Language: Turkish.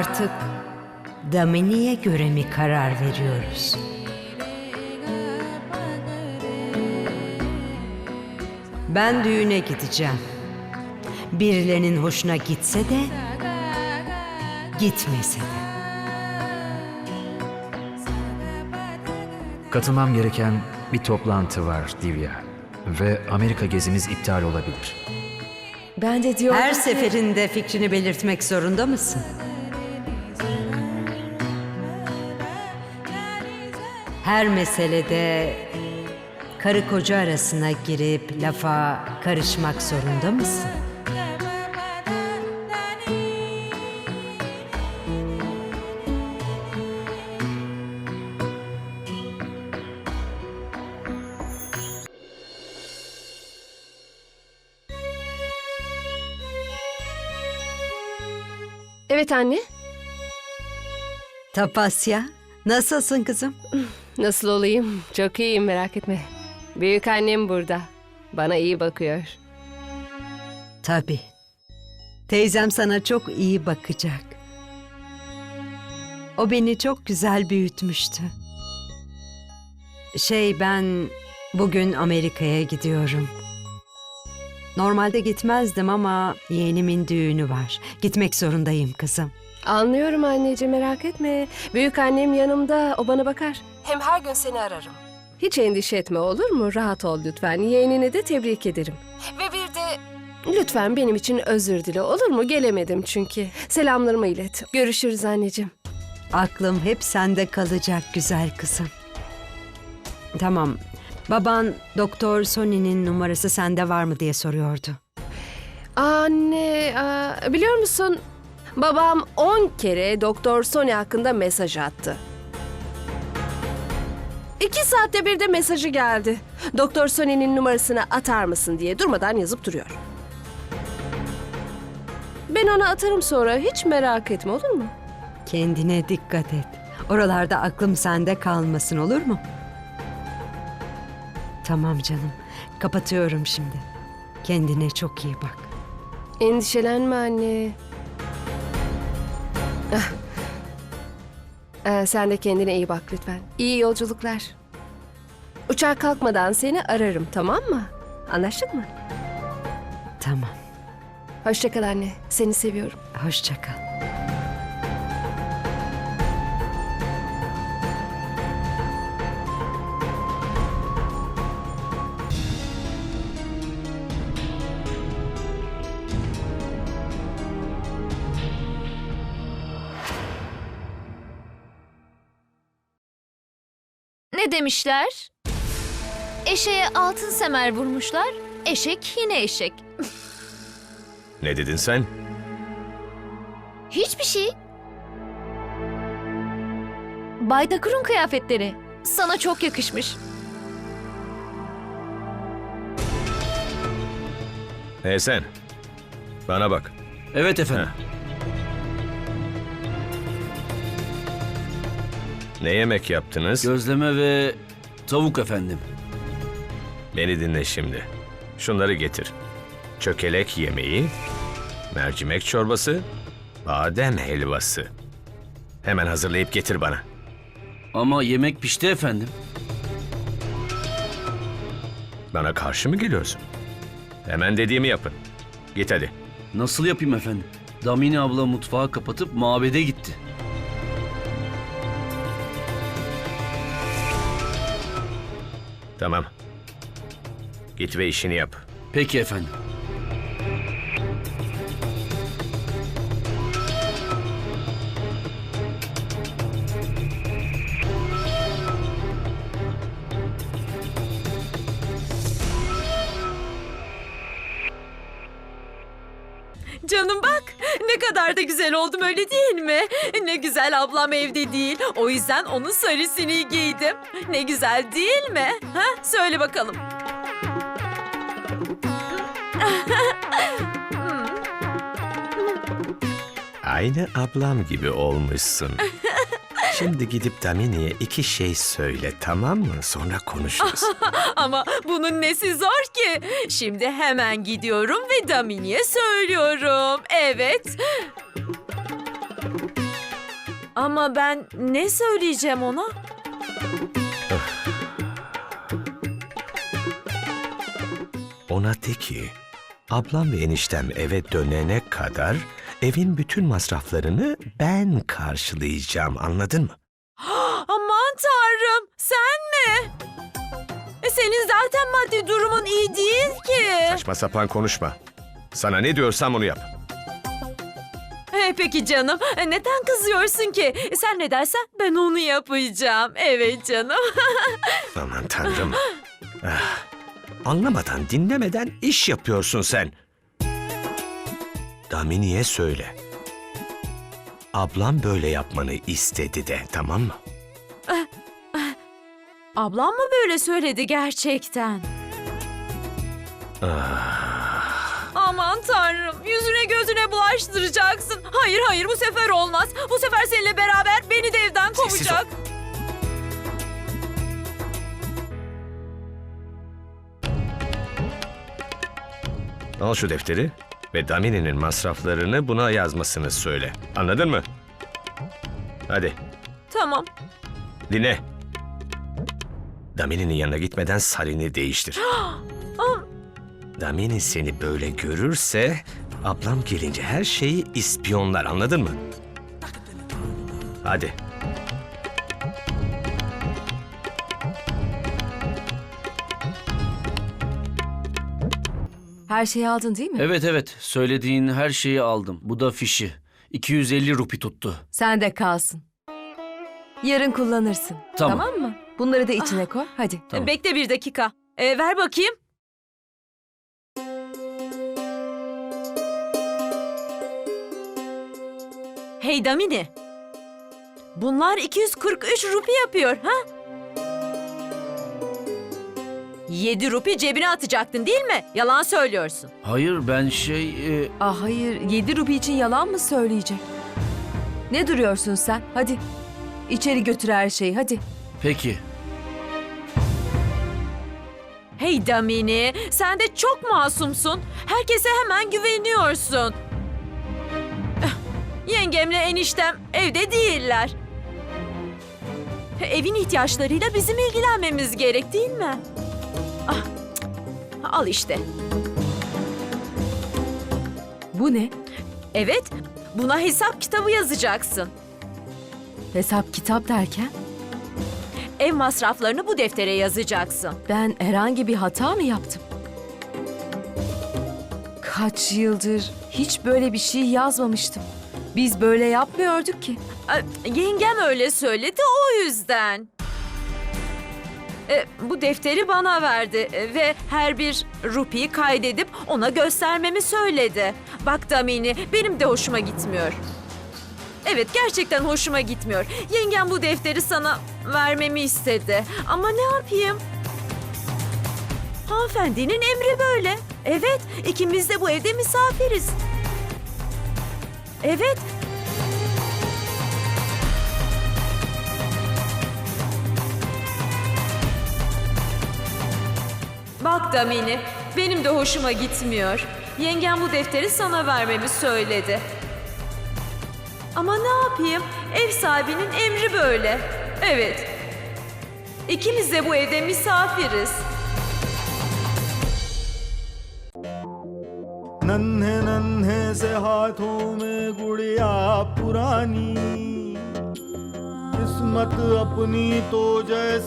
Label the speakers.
Speaker 1: Artık Damini'ye göre mi karar veriyoruz? Ben düğüne gideceğim. Birilerinin hoşuna gitse de gitmese de.
Speaker 2: Katılmam gereken bir toplantı var Divya. Ve Amerika gezimiz iptal olabilir.
Speaker 3: Ben de diyorum
Speaker 1: Her
Speaker 3: ki-
Speaker 1: seferinde fikrini belirtmek zorunda mısın? Her meselede karı koca arasına girip lafa karışmak zorunda mısın?
Speaker 3: Evet anne.
Speaker 1: Tapasya, nasılsın kızım?
Speaker 3: Nasıl olayım? Çok iyiyim merak etme. Büyük annem burada. Bana iyi bakıyor.
Speaker 1: Tabii. Teyzem sana çok iyi bakacak. O beni çok güzel büyütmüştü. Şey ben bugün Amerika'ya gidiyorum. Normalde gitmezdim ama yeğenimin düğünü var. Gitmek zorundayım kızım.
Speaker 3: Anlıyorum anneciğim merak etme. Büyük annem yanımda o bana bakar. Hem her gün seni ararım. Hiç endişe etme olur mu? Rahat ol lütfen. Yeğenini de tebrik ederim. Ve bir de lütfen benim için özür dile olur mu? Gelemedim çünkü. Selamlarımı ilet. Görüşürüz anneciğim.
Speaker 1: Aklım hep sende kalacak güzel kızım. Tamam. Baban Doktor Sony'nin numarası sende var mı diye soruyordu.
Speaker 3: Anne, aa, biliyor musun? Babam 10 kere Doktor Sony hakkında mesaj attı. İki saatte bir de mesajı geldi. Doktor Sony'nin numarasını atar mısın diye durmadan yazıp duruyor. Ben ona atarım sonra hiç merak etme olur mu?
Speaker 1: Kendine dikkat et. Oralarda aklım sende kalmasın olur mu? Tamam canım. Kapatıyorum şimdi. Kendine çok iyi bak.
Speaker 3: Endişelenme anne. Ee, sen de kendine iyi bak lütfen. İyi yolculuklar. Uçak kalkmadan seni ararım tamam mı? Anlaştık mı?
Speaker 1: Tamam.
Speaker 3: Hoşça kal anne. Seni seviyorum.
Speaker 1: Hoşça kal.
Speaker 4: Ne demişler? Eşeğe altın semer vurmuşlar. Eşek yine eşek.
Speaker 5: Ne dedin sen?
Speaker 4: Hiçbir şey. Bay Dakur'un kıyafetleri. Sana çok yakışmış.
Speaker 5: Hey sen. Bana bak.
Speaker 2: Evet efendim.
Speaker 5: Ne yemek yaptınız?
Speaker 6: Gözleme ve tavuk efendim.
Speaker 5: Beni dinle şimdi. Şunları getir. Çökelek yemeği, mercimek çorbası, badem helvası. Hemen hazırlayıp getir bana.
Speaker 6: Ama yemek pişti efendim.
Speaker 5: Bana karşı mı geliyorsun? Hemen dediğimi yapın. Git hadi.
Speaker 6: Nasıl yapayım efendim? Damini abla mutfağı kapatıp mabede gitti.
Speaker 5: Tamam. Git ve işini yap.
Speaker 6: Peki efendim.
Speaker 7: Canım bak ne kadar da güzel oldum öyle değil mi? Ne güzel ablam evde değil. O yüzden onun sarısını giydim. Ne güzel değil mi? Ha? Söyle bakalım.
Speaker 5: Aynı ablam gibi olmuşsun. Şimdi gidip Damini'ye iki şey söyle tamam mı? Sonra konuşuruz.
Speaker 7: Ama bunun nesi zor Şimdi hemen gidiyorum ve Damini'ye söylüyorum. Evet. Ama ben ne söyleyeceğim ona?
Speaker 5: Ona de ki, ablam ve eniştem eve dönene kadar evin bütün masraflarını ben karşılayacağım anladın mı?
Speaker 7: Aman tanrım sen mi? Zaten maddi durumun iyi değil ki.
Speaker 5: Saçma sapan konuşma. Sana ne diyorsam onu yap.
Speaker 7: E, peki canım e, neden kızıyorsun ki? Sen ne dersen ben onu yapacağım. Evet canım.
Speaker 5: Aman tanrım. Ah, anlamadan, dinlemeden iş yapıyorsun sen. Damini'ye söyle. Ablam böyle yapmanı istedi de, tamam mı?
Speaker 7: Ablam mı böyle söyledi gerçekten? Aman tanrım yüzüne gözüne bulaştıracaksın. Hayır hayır bu sefer olmaz. Bu sefer seninle beraber beni de evden
Speaker 5: Sessiz ol.
Speaker 7: kovacak.
Speaker 5: Al şu defteri ve Damini'nin masraflarını buna yazmasını söyle. Anladın mı? Hadi,
Speaker 7: Tamam.
Speaker 5: dinle. Damini'nin yanına gitmeden Sarin'i değiştir. Damini seni böyle görürse ablam gelince her şeyi ispiyonlar anladın mı? Hadi.
Speaker 8: Her şeyi aldın değil mi?
Speaker 6: Evet evet söylediğin her şeyi aldım. Bu da fişi. 250 rupi tuttu.
Speaker 8: Sen de kalsın. Yarın kullanırsın.
Speaker 6: Tamam.
Speaker 8: mı? Bunları da içine koy. Hadi.
Speaker 6: Tamam.
Speaker 7: Bekle bir dakika. E, ver bakayım. Hey Damini. Bunlar 243 rupi yapıyor ha? 7 rupi cebine atacaktın değil mi? Yalan söylüyorsun.
Speaker 6: Hayır ben şey... e,
Speaker 8: Ah hayır, 7 rupi için yalan mı söyleyecek? Ne duruyorsun sen? Hadi. İçeri götür her şeyi hadi.
Speaker 6: peki.
Speaker 7: Hey Damini, sen de çok masumsun. Herkese hemen güveniyorsun. Yengemle eniştem evde değiller. Evin ihtiyaçlarıyla bizim ilgilenmemiz gerek değil mi? Ah, al işte.
Speaker 8: Bu ne?
Speaker 7: Evet, buna hesap kitabı yazacaksın.
Speaker 8: Hesap kitap derken?
Speaker 7: Ev masraflarını bu deftere yazacaksın.
Speaker 8: Ben herhangi bir hata mı yaptım? Kaç yıldır hiç böyle bir şey yazmamıştım. Biz böyle yapmıyorduk ki.
Speaker 7: Ay, Yengem öyle söyledi o yüzden. E, bu defteri bana verdi e, ve her bir rupiyi kaydedip ona göstermemi söyledi. Bak Damini benim de hoşuma gitmiyor. Evet gerçekten hoşuma gitmiyor. Yengem bu defteri sana vermemi istedi. Ama ne yapayım? Hanımefendinin emri böyle. Evet ikimiz de bu evde misafiriz. Evet Bak Damini, benim de hoşuma gitmiyor. Yengem bu defteri sana vermemi söyledi. Ama ne yapayım? Ev sahibinin emri böyle. Evet. İkimiz de bu evde misafiriz.
Speaker 9: नन्हे नन्हे से हाथों में गुड़िया पुरानी किस्मत अपनी तो जैसे